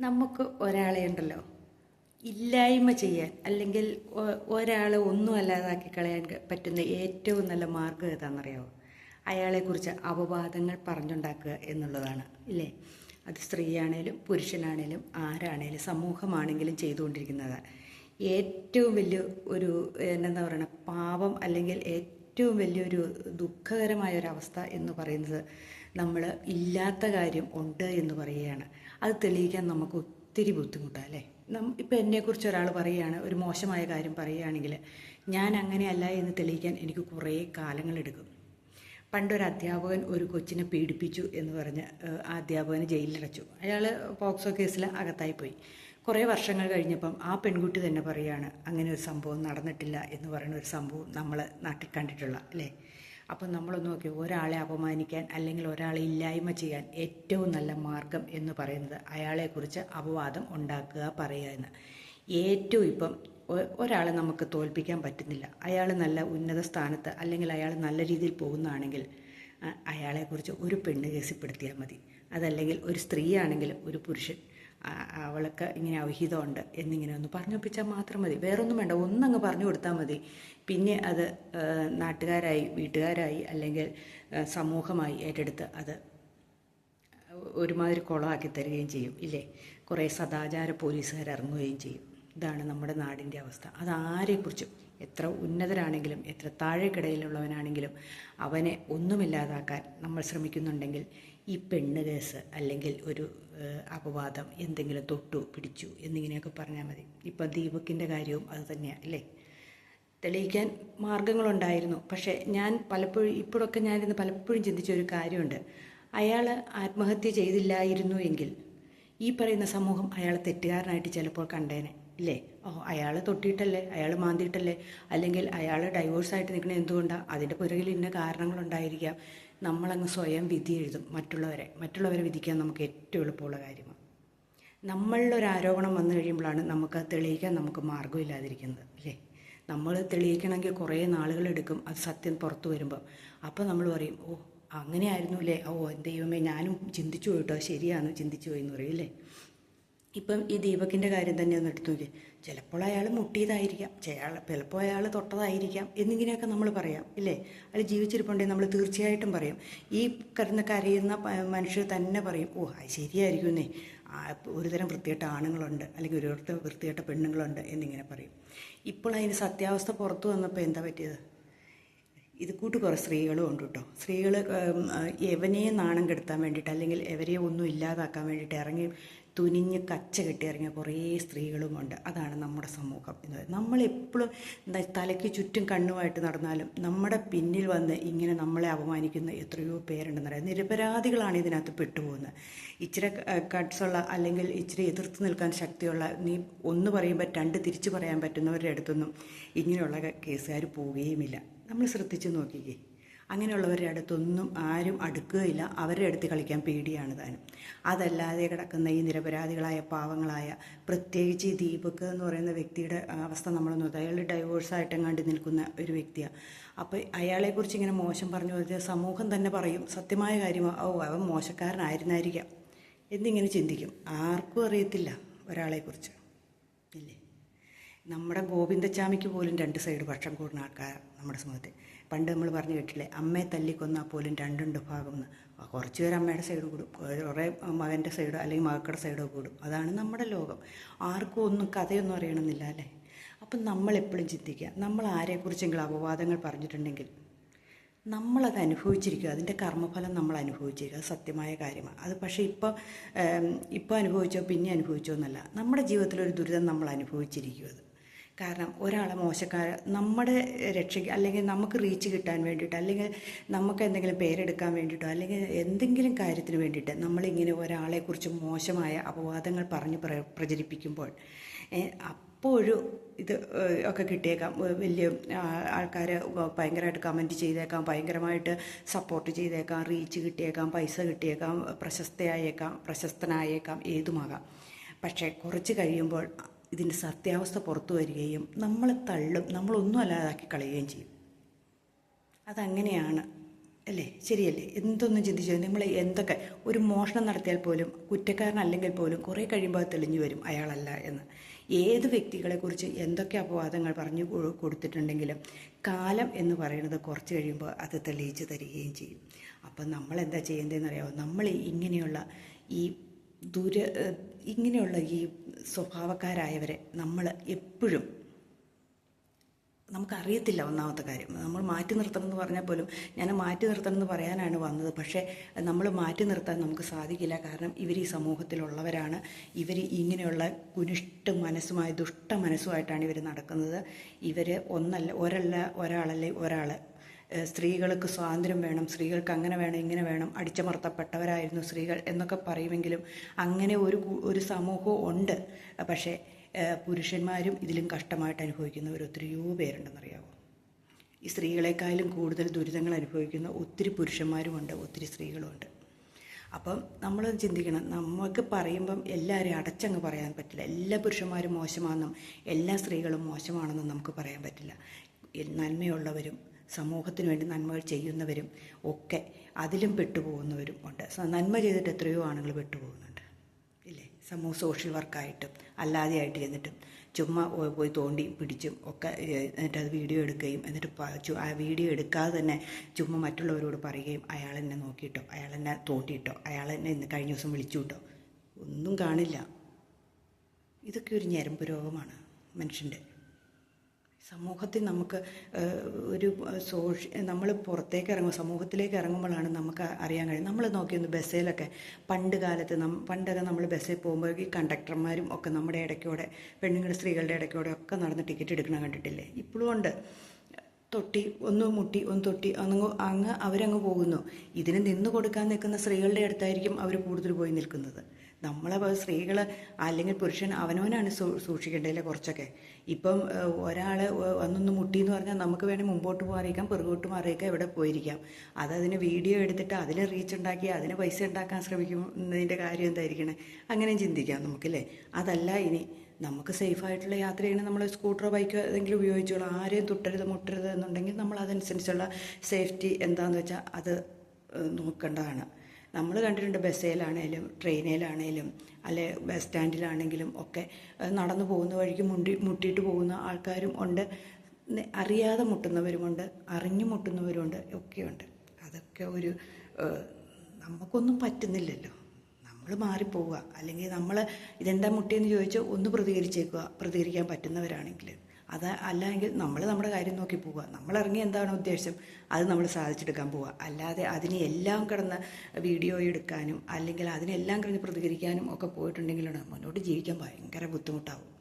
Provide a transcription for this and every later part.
നമുക്ക് ഒരാളെ ഉണ്ടല്ലോ. ഇല്ലായ്മ ചെയ്യാൻ അല്ലെങ്കിൽ ഒരാളെ ഒന്നും അല്ലാതാക്കി കളയാൻ പറ്റുന്ന ഏറ്റവും നല്ല മാർഗം ഏതാണെന്നറിയാമോ അയാളെക്കുറിച്ച് അപവാദങ്ങൾ പറഞ്ഞുണ്ടാക്കുക എന്നുള്ളതാണ് ഇല്ലേ? അത് സ്ത്രീയാണേലും പുരുഷനാണേലും ആരാണേലും സമൂഹമാണെങ്കിലും ചെയ്തുകൊണ്ടിരിക്കുന്നത് ഏറ്റവും വലിയ ഒരു എന്താ പറയുക പാപം അല്ലെങ്കിൽ ഏറ്റവും വലിയൊരു ദുഃഖകരമായ ഒരു അവസ്ഥ എന്ന് പറയുന്നത് നമ്മൾ ഇല്ലാത്ത കാര്യം ഉണ്ട് എന്ന് പറയുകയാണ്. അത് തെളിയിക്കാൻ നമുക്ക് ഒത്തിരി ബുദ്ധിമുട്ടാണ് അല്ലേ? ഇപ്പം എന്നെക്കുറിച്ച് ഒരാൾ പറയുകയാണ് ഒരു മോശമായ കാര്യം പറയുകയാണെങ്കിൽ ഞാൻ അങ്ങനെയല്ല എന്ന് തെളിയിക്കാൻ എനിക്ക് കുറേ കാലങ്ങളെടുക്കും. പണ്ടൊരു അധ്യാപകൻ ഒരു കൊച്ചിനെ പീഡിപ്പിച്ചു എന്ന് പറഞ്ഞ് ആ അധ്യാപകനെ ജയിലിലടച്ചു. അയാൾ പോക്സോ കേസിൽ അകത്തായി പോയി. കുറേ വർഷങ്ങൾ കഴിഞ്ഞപ്പം ആ പെൺകുട്ടി തന്നെ പറയുകയാണ് അങ്ങനെ ഒരു സംഭവം നടന്നിട്ടില്ല എന്ന് പറയുന്ന ഒരു സംഭവം നമ്മൾ നാട്ടിൽ കണ്ടിട്ടുള്ള അല്ലേ? അപ്പം നമ്മളൊന്ന് നോക്കി ഒരാളെ അപമാനിക്കാൻ അല്ലെങ്കിൽ ഒരാളെ ഇല്ലായ്മ ചെയ്യാൻ ഏറ്റവും നല്ല മാർഗം എന്ന് പറയുന്നത് അയാളെക്കുറിച്ച് അപവാദം ഉണ്ടാക്കുക പറയുക എന്ന്. ഏറ്റവും ഇപ്പം ഒരാളെ നമുക്ക് തോൽപ്പിക്കാൻ പറ്റുന്നില്ല. അയാൾ നല്ല ഉന്നത സ്ഥാനത്ത് അല്ലെങ്കിൽ അയാൾ നല്ല രീതിയിൽ പോകുന്നതാണെങ്കിൽ അയാളെക്കുറിച്ച് ഒരു പെണ്ണ് കേസിപ്പെടുത്തിയാൽ മതി. അതല്ലെങ്കിൽ ഒരു സ്ത്രീയാണെങ്കിൽ ഒരു പുരുഷൻ അവൾക്ക് ഇങ്ങനെ അവിഹിതമുണ്ട് എന്നിങ്ങനെ ഒന്ന് പറഞ്ഞൊപ്പിച്ചാൽ മാത്രം മതി. വേറൊന്നും വേണ്ട ഒന്നങ്ങ് പറഞ്ഞു കൊടുത്താൽ മതി. പിന്നെ അത് നാട്ടുകാരായി വീട്ടുകാരായി അല്ലെങ്കിൽ സമൂഹമായി ഏറ്റെടുത്ത് അത് ഒരുമാതിരി കുളമാക്കി തരികയും ചെയ്യും ഇല്ലേ? കുറേ സദാചാര പോലീസുകാർ ഇറങ്ങുകയും ചെയ്യും. ഇതാണ് നമ്മുടെ നാടിന്റെ അവസ്ഥ. അതാരെക്കുറിച്ചും എത്ര ഉന്നതരാണെങ്കിലും എത്ര താഴെക്കിടയിലുള്ളവനാണെങ്കിലും അവനെ ഒന്നുമില്ലാതാക്കാൻ നമ്മൾ ശ്രമിക്കുന്നുണ്ടെങ്കിൽ ഈ പെണ്ണ് കേസ് അല്ലെങ്കിൽ ഒരു അപവാദം എന്തെങ്കിലും തൊട്ടു പിടിച്ചു എന്നിങ്ങനെയൊക്കെ പറഞ്ഞാൽ മതി. ഇപ്പം ദീപക്കിന്റെ കാര്യവും അത് തന്നെയാണ് അല്ലേ? തെളിയിക്കാൻ മാർഗങ്ങളുണ്ടായിരുന്നു. പക്ഷേ ഞാൻ പലപ്പോഴും ഇപ്പോഴൊക്കെ ഞാനിന്ന് പലപ്പോഴും ചിന്തിച്ച ഒരു കാര്യമുണ്ട്. അയാൾ ആത്മഹത്യ ചെയ്തില്ലായിരുന്നു എങ്കിൽ ഈ പറയുന്ന സമൂഹം അയാളെ തെറ്റുകാരനായിട്ട് ചിലപ്പോൾ കണ്ടേനെ ഇല്ലേ? ഓ അയാൾ തൊട്ടിയിട്ടല്ലേ അയാൾ മാന്തിയിട്ടല്ലേ? അല്ലെങ്കിൽ അയാൾ ഡൈവോഴ്സായിട്ട് നിൽക്കണത് എന്തുകൊണ്ടാണ് അതിന്റെ പുറകിൽ ഇന്ന കാരണങ്ങളുണ്ടായിരിക്കാം. നമ്മളങ്ങ് സ്വയം വിധി എഴുതും മറ്റുള്ളവരെ. മറ്റുള്ളവരെ വിധിക്കാൻ നമുക്ക് ഏറ്റവും എളുപ്പമുള്ള കാര്യമാണ്. നമ്മളിലൊരു ആരോപണം വന്നു കഴിയുമ്പോഴാണ് നമുക്ക് തെളിയിക്കാൻ നമുക്ക് മാർഗമില്ലാതിരിക്കുന്നത് അല്ലേ? നമ്മൾ തെളിയിക്കണമെങ്കിൽ കുറേ നാളുകളെടുക്കും അത് സത്യം പുറത്തു വരുമ്പോൾ അപ്പോൾ നമ്മൾ പറയും ഓ അങ്ങനെയായിരുന്നു അല്ലേ? ഓ ദൈവമേ ഞാനും ചിന്തിച്ചു പോയിട്ടോ ശരിയാണ് ചിന്തിച്ചു പോയി എന്ന് പറയും അല്ലേ? ഇപ്പം ഈ ദീപകിന്റെ കാര്യം തന്നെ ഒന്ന് എടുത്തു നോക്കി ചിലപ്പോൾ അയാൾ മുട്ടിയതായിരിക്കാം. ചില ചിലപ്പോൾ അയാൾ തൊട്ടതായിരിക്കാം എന്നിങ്ങനെയൊക്കെ നമ്മൾ പറയാം ഇല്ലേ? അയാൾ ജീവിച്ചിരിപ്പുണ്ടെങ്കിൽ നമ്മൾ തീർച്ചയായിട്ടും പറയും. ഈ കരുന്ന കരയുന്ന മനുഷ്യർ തന്നെ പറയും ഓ അത് ശരിയായിരിക്കുന്നേ ഒരുതരം വൃത്തികെട്ട ആണുങ്ങളുണ്ട് അല്ലെങ്കിൽ ഒരു വൃത്തികെട്ട പെണ്ണുങ്ങളുണ്ട് എന്നിങ്ങനെ പറയും. ഇപ്പോൾ അതിന് സത്യാവസ്ഥ പുറത്തു വന്നപ്പോൾ എന്താ പറ്റിയത്? ഇത് കൂട്ട് കുറേ സ്ത്രീകളും ഉണ്ട് കേട്ടോ. സ്ത്രീകൾ എവനെയും നാണം കെടുത്താൻ വേണ്ടിയിട്ട് അല്ലെങ്കിൽ എവരെയും ഒന്നും ഇല്ലാതാക്കാൻ വേണ്ടിയിട്ട് ഇറങ്ങി തുനിഞ്ഞ് കച്ച കെട്ടിയിറങ്ങിയ കുറേ സ്ത്രീകളുമുണ്ട് അതാണ് നമ്മുടെ സമൂഹം എന്ന് പറയുന്നത്. നമ്മളെപ്പോഴും തലയ്ക്ക് ചുറ്റും കണ്ണുമായിട്ട് നടന്നാലും നമ്മുടെ പിന്നിൽ വന്ന് ഇങ്ങനെ നമ്മളെ അപമാനിക്കുന്ന എത്രയോ പേരുണ്ടെന്ന് പറയാം. നിരപരാധികളാണ് ഇതിനകത്ത് പെട്ടുപോകുന്നത്. ഇച്ചിരി കട്ട്സുള്ള അല്ലെങ്കിൽ ഇച്ചിരി എതിർത്ത് നിൽക്കാൻ ശക്തിയുള്ള നീ ഒന്ന് പറയുമ്പോൾ രണ്ട് തിരിച്ചു പറയാൻ പറ്റുന്നവരുടെ അടുത്തൊന്നും ഇങ്ങനെയുള്ള കേസുകാർ പോവുകയുമില്ല. നമ്മൾ ശ്രദ്ധിച്ചു നോക്കിക്കേ. അങ്ങനെയുള്ളവരുടെ അടുത്തൊന്നും ആരും അടുക്കുകയില്ല. അവരുടെ അടുത്ത് കളിക്കാൻ പേടിയാണ് താനും. അതല്ലാതെ കിടക്കുന്ന ഈ നിരപരാധികളായ പാവങ്ങളായ പ്രത്യേകിച്ച് ഈ ദീപക് എന്ന് പറയുന്ന വ്യക്തിയുടെ അവസ്ഥ നമ്മൾ നോക്കുക അയാൾ കണ്ടു നിൽക്കുന്ന ഒരു വ്യക്തിയാണ്. അപ്പോൾ അയാളെക്കുറിച്ച് ഇങ്ങനെ മോശം പറഞ്ഞു കൊടുത്താൽ സമൂഹം തന്നെ പറയും. സത്യമായ കാര്യമാണ് ഓ അവൻ മോശക്കാരനായിരുന്നായിരിക്കാം. എന്നിങ്ങനെ ചിന്തിക്കും. ആർക്കും അറിയത്തില്ല ഒരാളെക്കുറിച്ച്. ഇല്ലേ? നമ്മുടെ ഗോവിന്ദച്ചാമിക്ക് പോലും രണ്ട് സൈഡ് പക്ഷം കൂടുന്ന ആൾക്കാർ നമ്മുടെ സമൂഹത്തിൽ. പണ്ട് നമ്മൾ പറഞ്ഞു കേട്ടില്ലേ അമ്മയെ തല്ലിക്കൊന്നാൽ പോലും രണ്ടുണ്ട് ഭാഗം എന്ന്. കുറച്ച് പേര് അമ്മയുടെ സൈഡ് കൂടും. കുറേ മകന്റെ സൈഡോ അല്ലെങ്കിൽ മകക്കളുടെ സൈഡോ കൂടും. അതാണ് നമ്മുടെ ലോകം. ആർക്കും ഒന്നും കഥയൊന്നും അറിയണമെന്നില്ല അല്ലേ? അപ്പം നമ്മളെപ്പോഴും ചിന്തിക്കുക നമ്മൾ ആരെക്കുറിച്ചെങ്കിലും അപവാദങ്ങൾ പറഞ്ഞിട്ടുണ്ടെങ്കിൽ നമ്മളത് അനുഭവിച്ചിരിക്കുക. അതിന്റെ കർമ്മഫലം നമ്മൾ അനുഭവിച്ചിരിക്കുക. അത് സത്യമായ കാര്യമാണ്. അത് പക്ഷേ ഇപ്പോൾ ഇപ്പോൾ അനുഭവിച്ചോ പിന്നെ അനുഭവിച്ചോ എന്നല്ല. നമ്മുടെ ജീവിതത്തിലൊരു ദുരിതം നമ്മൾ അനുഭവിച്ചിരിക്കും അത് കാരണം ഒരാളെ മോശക്കാർ നമ്മുടെ രക്ഷയ്ക്ക് അല്ലെങ്കിൽ നമുക്ക് റീച്ച് കിട്ടാൻ വേണ്ടിയിട്ട് അല്ലെങ്കിൽ നമുക്ക് എന്തെങ്കിലും പേരെടുക്കാൻ വേണ്ടിയിട്ടോ അല്ലെങ്കിൽ എന്തെങ്കിലും കാര്യത്തിന് വേണ്ടിയിട്ട് നമ്മളിങ്ങനെ ഒരാളെക്കുറിച്ച് മോശമായ അപവാദങ്ങൾ പറഞ്ഞ് പ്ര പ്രചരിപ്പിക്കുമ്പോൾ അപ്പോഴും ഇത് ഒക്കെ കിട്ടിയേക്കാം. വലിയ ആൾക്കാർ ഭയങ്കരമായിട്ട് കമന്റ് ചെയ്തേക്കാം ഭയങ്കരമായിട്ട് സപ്പോർട്ട് ചെയ്തേക്കാം റീച്ച് കിട്ടിയേക്കാം പൈസ കിട്ടിയേക്കാം പ്രശസ്തയായേക്കാം പ്രശസ്തനായേക്കാം ഏതുമാകാം. പക്ഷേ കുറച്ച് കഴിയുമ്പോൾ ഇതിന്റെ സത്യാവസ്ഥ പുറത്തു വരികയും നമ്മളെ തള്ളും നമ്മളൊന്നും അല്ലാതാക്കി കളയുകയും ചെയ്യും. അതങ്ങനെയാണ്. അല്ലേ? ശരിയല്ലേ? എന്തൊന്നും ചിന്തിച്ചു നമ്മൾ എന്തൊക്കെ ഒരു മോഷണം നടത്തിയാൽ പോലും കുറ്റക്കാരനല്ലെങ്കിൽ പോലും കുറേ കഴിയുമ്പോൾ തെളിഞ്ഞു വരും അയാളല്ല എന്ന്. ഏത് വ്യക്തികളെക്കുറിച്ച് എന്തൊക്കെ അപവാദങ്ങൾ പറഞ്ഞു കൊടുത്തിട്ടുണ്ടെങ്കിലും കാലം എന്ന് പറയുന്നത് കുറച്ച് കഴിയുമ്പോൾ അത് തെളിയിച്ച് തരികയും ചെയ്യും. അപ്പം നമ്മൾ എന്താ ചെയ്യേണ്ടതെന്ന് അറിയാമോ നമ്മൾ ഇങ്ങനെയുള്ള ഈ ദുര ഇങ്ങനെയുള്ള ഈ സ്വഭാവക്കാരായവരെ നമ്മൾ എപ്പോഴും നമുക്കറിയത്തില്ല ഒന്നാമത്തെ കാര്യം. നമ്മൾ മാറ്റി നിർത്തണം എന്ന് പറഞ്ഞാൽ പോലും ഞാൻ മാറ്റി നിർത്തണം എന്ന് പറയാനാണ് വന്നത്. പക്ഷേ നമ്മൾ മാറ്റി നിർത്താൻ നമുക്ക് സാധിക്കില്ല. കാരണം ഇവർ ഈ സമൂഹത്തിലുള്ളവരാണ്. ഇവർ ഇങ്ങനെയുള്ള കുനിഷ്ട മനസ്സുമായി ദുഷ്ട മനസ്സുമായിട്ടാണ് ഇവർ നടക്കുന്നത്. ഇവർ ഒന്നല്ല ഒരല്ല ഒരാളല്ലേ ഒരാൾ സ്ത്രീകൾക്ക് സ്വാതന്ത്ര്യം വേണം സ്ത്രീകൾക്ക് അങ്ങനെ വേണം ഇങ്ങനെ വേണം അടിച്ചമർത്തപ്പെട്ടവരായിരുന്നു സ്ത്രീകൾ എന്നൊക്കെ പറയുമെങ്കിലും അങ്ങനെ ഒരു ഒരു സമൂഹവും ഉണ്ട്. പക്ഷേ പുരുഷന്മാരും ഇതിലും കഷ്ടമായിട്ട് അനുഭവിക്കുന്നവർ ഒത്തിരിയോ പേരുണ്ടെന്നറിയാമോ ഈ സ്ത്രീകളെക്കാളും കൂടുതൽ ദുരിതങ്ങൾ അനുഭവിക്കുന്ന ഒത്തിരി പുരുഷന്മാരുമുണ്ട് ഒത്തിരി സ്ത്രീകളുമുണ്ട്. അപ്പം നമ്മൾ ചിന്തിക്കണം നമുക്ക് പറയുമ്പം എല്ലാവരെയും അടച്ചങ്ങ് പറയാൻ പറ്റില്ല. എല്ലാ പുരുഷന്മാരും മോശമാണെന്നും എല്ലാ സ്ത്രീകളും മോശമാണെന്നും നമുക്ക് പറയാൻ പറ്റില്ല. നന്മയുള്ളവരും സമൂഹത്തിന് വേണ്ടി നന്മകൾ ചെയ്യുന്നവരും ഒക്കെ അതിലും പെട്ടുപോകുന്നവരും ഉണ്ട്. നന്മ ചെയ്തിട്ട് എത്രയോ ആണുങ്ങൾ പെട്ടുപോകുന്നുണ്ട്. ഇല്ലേ? സമൂഹ സോഷ്യൽ വർക്കായിട്ടും അല്ലാതെ ആയിട്ട് ചെന്നിട്ടും ചുമ്മാ പോയി തോണ്ടി പിടിച്ചും ഒക്കെ എന്നിട്ട് അത് വീഡിയോ എടുക്കുകയും എന്നിട്ട് ആ വീഡിയോ എടുക്കാതെ തന്നെ ചുമ്മാ മറ്റുള്ളവരോട് പറയുകയും അയാൾ എന്നെ നോക്കിയിട്ടോ അയാൾ എന്നെ തോണ്ടിയിട്ടോ അയാൾ എന്നെ ഇന്ന് കഴിഞ്ഞ ദിവസം വിളിച്ചു ഒന്നും കാണില്ല. ഇതൊക്കെ ഒരു ഞരമ്പ് രോഗമാണ് മനുഷ്യന്റെ. സമൂഹത്തിൽ നമുക്ക് ഒരു സോഷ്യ നമ്മൾ പുറത്തേക്ക് ഇറങ്ങും സമൂഹത്തിലേക്ക് ഇറങ്ങുമ്പോഴാണ് നമുക്ക് അറിയാൻ കഴിയും നമ്മൾ നോക്കിയൊന്ന് ബസ്സിലൊക്കെ പണ്ട് കാലത്ത് നം പണ്ടൊക്കെ നമ്മൾ ബസ്സിൽ പോകുമ്പോൾ ഈ കണ്ടക്ടർമാരും ഒക്കെ നമ്മുടെ ഇടയ്ക്കൂടെ പെണ്ണുങ്ങളുടെ സ്ത്രീകളുടെ ഇടയ്ക്കൂടെ ഒക്കെ നടന്ന് ടിക്കറ്റ് എടുക്കണം കണ്ടിട്ടില്ലേ? ഇപ്പോഴും ഉണ്ട്. തൊട്ടി ഒന്ന് മുട്ടി ഒന്ന് തൊട്ടി അങ്ങ് അങ്ങ് അവരങ്ങ് പോകുന്നു. ഇതിന് നിന്ന് കൊടുക്കാൻ നിൽക്കുന്ന സ്ത്രീകളുടെ അടുത്തായിരിക്കും അവർ കൂടുതൽ പോയി നിൽക്കുന്നത്. നമ്മളെ സ്ത്രീകൾ അല്ലെങ്കിൽ പുരുഷൻ അവനവനാണ് സൂ സൂക്ഷിക്കേണ്ടതില്ലേ കുറച്ചൊക്കെ. ഇപ്പം ഒരാൾ വന്നൊന്ന് മുട്ടി എന്ന് പറഞ്ഞാൽ നമുക്ക് വേണേൽ മുമ്പോട്ട് മാറിയിക്കാം പിറകോട്ട് മാറിയേക്കാം എവിടെ പോയിരിക്കാം. അതതിന് വീഡിയോ എടുത്തിട്ട് അതിൽ റീച്ച് ഉണ്ടാക്കി അതിന് പൈസ ഉണ്ടാക്കാൻ ശ്രമിക്കുന്നതിന്റെ കാര്യം എന്തായിരിക്കണേ? അങ്ങനെ ചിന്തിക്കാം നമുക്കല്ലേ? അതല്ല ഇനി നമുക്ക് സേഫായിട്ടുള്ള യാത്ര ചെയ്യണം നമ്മൾ സ്കൂട്ടറോ ബൈക്കോ ഏതെങ്കിലും ഉപയോഗിച്ചോളാം. ആരെയും തൊട്ടരുത് മുട്ടരുത് എന്നുണ്ടെങ്കിൽ നമ്മൾ അതനുസരിച്ചുള്ള സേഫ്റ്റി എന്താണെന്ന് വെച്ചാൽ അത് നോക്കേണ്ടതാണ്. നമ്മൾ കണ്ടിട്ടുണ്ട് ബസ്സിലാണേലും ട്രെയിനിലാണേലും അല്ലെ ബസ് സ്റ്റാൻഡിലാണെങ്കിലും ഒക്കെ നടന്നു പോകുന്ന വഴിക്ക് മുണ്ടി മുട്ടിയിട്ട് പോകുന്ന ആൾക്കാരും ഉണ്ട്. അറിയാതെ മുട്ടുന്നവരുമുണ്ട് അറിഞ്ഞു മുട്ടുന്നവരുമുണ്ട് ഒക്കെയുണ്ട്. അതൊക്കെ ഒരു നമുക്കൊന്നും പറ്റുന്നില്ലല്ലോ. നമ്മൾ മാറിപ്പോവുക. അല്ലെങ്കിൽ നമ്മൾ ഇതെന്താ മുട്ടിയെന്ന് ചോദിച്ചാൽ ഒന്ന് പ്രതികരിച്ചേക്കുക. പ്രതികരിക്കാൻ പറ്റുന്നവരാണെങ്കിൽ. അത് അല്ലെങ്കിൽ നമ്മൾ നമ്മുടെ കാര്യം നോക്കി പോവുക. നമ്മൾ ഇറങ്ങി എന്താണ് ഉദ്ദേശം? അത് നമ്മൾ സാധിച്ചെടുക്കാൻ പോവുക. അല്ലാതെ അതിനെ എല്ലാം കിടന്ന് വീഡിയോ എടുക്കാനും അല്ലെങ്കിൽ അതിനെല്ലാം കിടന്ന് പ്രതികരിക്കാനും ഒക്കെ പോയിട്ടുണ്ടെങ്കിലാണ് മുന്നോട്ട് ജീവിക്കാൻ ഭയങ്കര ബുദ്ധിമുട്ടാവും.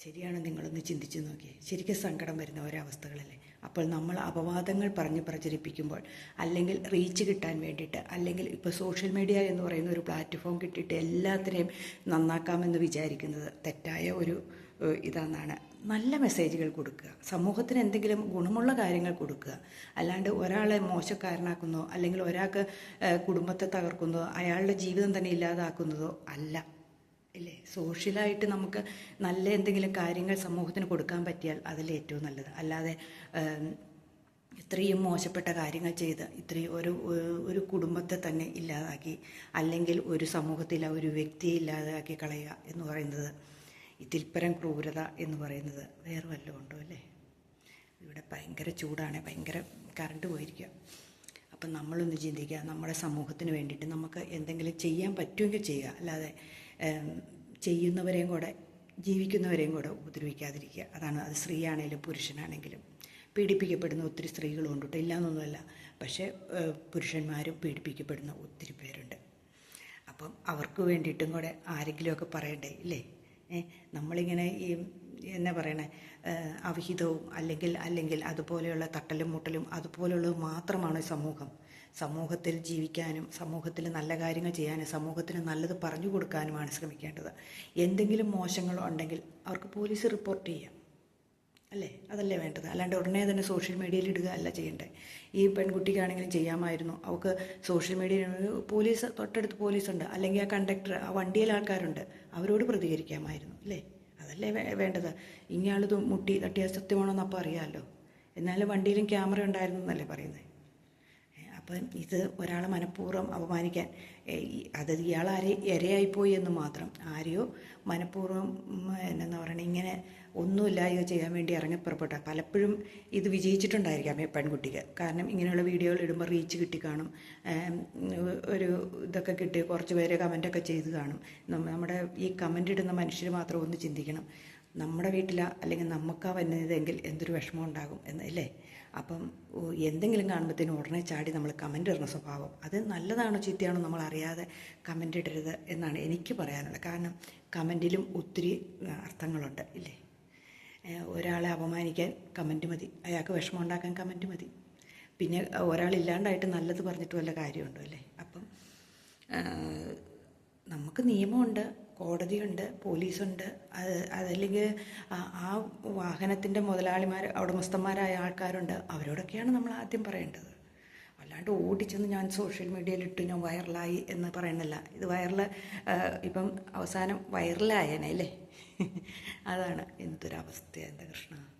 ശരിയാണ് നിങ്ങളൊന്ന് ചിന്തിച്ചു നോക്കിയേ. ശരിക്കും സങ്കടം വരുന്ന ഒരവസ്ഥകളല്ലേ? അപ്പോൾ നമ്മൾ അപവാദങ്ങൾ പറഞ്ഞ് പ്രചരിപ്പിക്കുമ്പോൾ അല്ലെങ്കിൽ റീച്ച് കിട്ടാൻ വേണ്ടിയിട്ട് അല്ലെങ്കിൽ ഇപ്പോൾ സോഷ്യൽ മീഡിയ എന്ന് പറയുന്ന ഒരു പ്ലാറ്റ്ഫോം കിട്ടിയിട്ട് എല്ലാത്തിനെയും നന്നാക്കാമെന്ന് വിചാരിക്കുന്നത് തെറ്റായ ഒരു ഏഹ്, ഇതാണെന്നാണ് നല്ല മെസ്സേജുകൾ കൊടുക്കുക. സമൂഹത്തിന് എന്തെങ്കിലും ഗുണമുള്ള കാര്യങ്ങൾ കൊടുക്കുക. അല്ലാണ്ട് ഒരാളെ മോശക്കാരനാക്കുന്നോ അല്ലെങ്കിൽ ഒരാൾക്ക് കുടുംബത്തെ തകർക്കുന്നതോ അയാളുടെ ജീവിതം തന്നെ ഇല്ലാതാക്കുന്നതോ അല്ല. ഇല്ലേ? സോഷ്യലായിട്ട് നമുക്ക് നല്ല എന്തെങ്കിലും കാര്യങ്ങൾ സമൂഹത്തിന് കൊടുക്കാൻ പറ്റിയാൽ അതല്ലേ ഏറ്റവും നല്ലത്. അല്ലാതെ ഇത്രയും മോശപ്പെട്ട കാര്യങ്ങൾ ചെയ്ത് ഇത്രയും ഒരു ഒരു കുടുംബത്തെ തന്നെ ഇല്ലാതാക്കി അല്ലെങ്കിൽ ഒരു സമൂഹത്തിൽ ഒരു വ്യക്തിയെ ഇല്ലാതാക്കി കളയുക എന്ന് പറയുന്നത് ഇതിൽപ്പരം ക്രൂരത എന്ന് പറയുന്നത് വേറെ വല്ല ഉണ്ടോ അല്ലേ? ഇവിടെ ഭയങ്കര ചൂടാണ്. ഭയങ്കര കറണ്ട് പോയിരിക്കുക. അപ്പം നമ്മളൊന്ന് ചിന്തിക്കുക. നമ്മുടെ സമൂഹത്തിന് വേണ്ടിയിട്ട് നമുക്ക് എന്തെങ്കിലും ചെയ്യാൻ പറ്റുമെങ്കിൽ ചെയ്യുക. അല്ലാതെ ചെയ്യുന്നവരെയും കൂടെ ജീവിക്കുന്നവരെയും കൂടെ ഉപദ്രവിക്കാതിരിക്കുക. അതാണ് അത് സ്ത്രീയാണെങ്കിലും പുരുഷനാണെങ്കിലും. പീഡിപ്പിക്കപ്പെടുന്ന ഒത്തിരി സ്ത്രീകളും ഉണ്ട് കേട്ടോ. ഇല്ലയെന്നൊന്നുമല്ല പക്ഷേ പുരുഷന്മാരും പീഡിപ്പിക്കപ്പെടുന്ന ഒത്തിരി പേരുണ്ട്. അപ്പം അവർക്ക് വേണ്ടിയിട്ടും കൂടെ ആരെങ്കിലുമൊക്കെ പറയണ്ടേ ഇല്ലേ? നമ്മളിങ്ങനെ ഈ എന്നാ പറയണേ അവിഹിതവും അല്ലെങ്കിൽ അല്ലെങ്കിൽ അതുപോലെയുള്ള തട്ടലും മുട്ടലും അതുപോലെയുള്ളത് മാത്രമാണ് സമൂഹം. സമൂഹത്തിൽ ജീവിക്കാനും സമൂഹത്തിൽ നല്ല കാര്യങ്ങൾ ചെയ്യാനും സമൂഹത്തിന് നല്ലത് പറഞ്ഞു കൊടുക്കാനുമാണ് ശ്രമിക്കേണ്ടത്. എന്തെങ്കിലും മോശങ്ങൾ ഉണ്ടെങ്കിൽ അവർക്ക് പോലീസ് റിപ്പോർട്ട് ചെയ്യാം. അല്ലേ? അതല്ലേ വേണ്ടത്. അല്ലാണ്ട് ഉടനെ തന്നെ സോഷ്യൽ മീഡിയയിൽ ഇടുക അല്ല ചെയ്യേണ്ടത് ഈ പെൺകുട്ടിക്കാണെങ്കിലും ചെയ്യാമായിരുന്നു. അവൾക്ക് സോഷ്യൽ മീഡിയയിൽ പോലീസ് തൊട്ടടുത്ത് പോലീസുണ്ട് അല്ലെങ്കിൽ ആ കണ്ടക്ടർ ആ വണ്ടിയിൽ ആൾക്കാരുണ്ട്. അവരോട് പ്രതികരിക്കാമായിരുന്നു. അല്ലേ? അതല്ലേ വേണ്ടത്. ഇങ്ങയാളിത് മുട്ടി തട്ടിയ സത്യമാണോന്ന് അപ്പോൾ അറിയാമല്ലോ എന്നാലും വണ്ടിയിലും ക്യാമറ ഉണ്ടായിരുന്നു എന്നല്ലേ പറയുന്നത് അപ്പം ഇത് ഒരാളെ മനഃപൂർവം അപമാനിക്കാൻ അത് ഇയാൾ ആരെ ഇരയായിപ്പോയി എന്ന് മാത്രം. ആരെയോ മനഃപൂർവം എന്നാ പറയണേ ഇങ്ങനെ ഒന്നുമില്ലായോ ചെയ്യാൻ വേണ്ടി ഇറങ്ങിപ്പുറപ്പെട്ട പലപ്പോഴും ഇത് വിജയിച്ചിട്ടുണ്ടായിരിക്കാം പെൺകുട്ടിക്ക്. കാരണം ഇങ്ങനെയുള്ള വീഡിയോകൾ ഇടുമ്പോൾ റീച്ച് കിട്ടി കാണും. ഒരു ഇതൊക്കെ കിട്ടി കുറച്ച് പേര് കമന്റൊക്കെ ചെയ്ത് കാണും. നമ്മുടെ ഈ കമന്റ് ഇടുന്ന മനുഷ്യർ മാത്രം ഒന്ന് ചിന്തിക്കണം. നമ്മുടെ വീട്ടിലാണ് അല്ലെങ്കിൽ നമുക്കാണ് വന്നതെങ്കിൽ എന്തൊരു വിഷമം ഉണ്ടാകും എന്നല്ലേ അപ്പം എന്തെങ്കിലും കാണുമ്പോഴത്തേനും ഉടനെ ചാടി നമ്മൾ കമന്റ് ഇടുന്ന സ്വഭാവം. അത് നല്ലതാണോ ചീത്തയാണോ നമ്മൾ അറിയാതെ കമന്റ് ഇടരുത് എന്നാണ് എനിക്ക് പറയാനുള്ളത്. കാരണം കമന്റിലും ഒത്തിരി അർത്ഥങ്ങളുണ്ട് ഇല്ലേ? ഒരാളെ അപമാനിക്കാൻ കമന്റ് മതി. അയാൾക്ക് വിഷമം ഉണ്ടാക്കാൻ കമന്റ് മതി. പിന്നെ ഒരാളില്ലാണ്ടായിട്ട് നല്ലത് പറഞ്ഞിട്ട് വല്ല കാര്യമുണ്ടോ അല്ലേ അപ്പം നമുക്ക് നിയമമുണ്ട്. കോടതിയുണ്ട് പോലീസുണ്ട്. അത് അതല്ലെങ്കിൽ ആ- വാഹനത്തിന്റെ മുതലാളിമാർ ഉടമസ്ഥന്മാരായ ആൾക്കാരുണ്ട്. അവരോടൊക്കെയാണ് നമ്മൾ ആദ്യം പറയേണ്ടത്. അല്ലാണ്ട് ഓടിച്ചെന്ന് ഞാൻ സോഷ്യൽ മീഡിയയിൽ ഇട്ട് ഞാൻ വൈറലായി എന്ന് പറയുന്നില്ല. ഇത് വൈറൽ ഇപ്പം അവസാനം വൈറലായനെ അല്ലേ? അതാണ് എന്തൊരവസ്ഥ എന്താ കൃഷ്ണ?